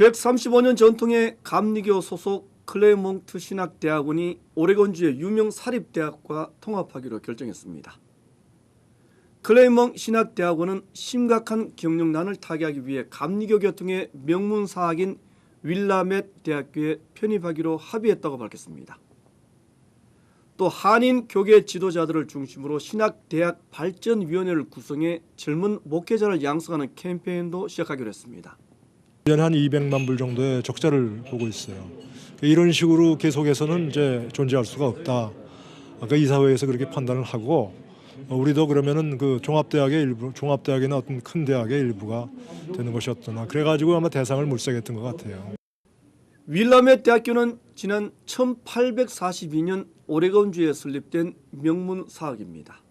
135년 전통의 감리교 소속 클레몽트 신학대학원이 오레곤주의 유명 사립대학과 통합하기로 결정했습니다. 클레몽 신학대학원은 심각한 경영난을 타개하기 위해 감리교 교통의 명문사학인 윌라멧 대학교에 편입하기로 합의했다고 밝혔습니다. 또 한인 교계 지도자들을 중심으로 신학대학 발전위원회를 구성해 젊은 목회자를 양성하는 캠페인도 시작하기로 했습니다. 1년에 한 200만 불 정도의 적자를 보고 있어요. 이런 식으로 계속해서는 이제 존재할 수가 없다. 아까 이사회에서 그렇게 판단을 하고 어, 우리도 그러면은 그 종합대학의 일부, 종합대학이나 어떤 큰 대학의 일부가 되는 것이었더나 그래가지고 아마 대상을 물색했던 것 같아요. 윌라멧 대학교는 지난 1842년 오레곤주에 설립된 명문 사학입니다.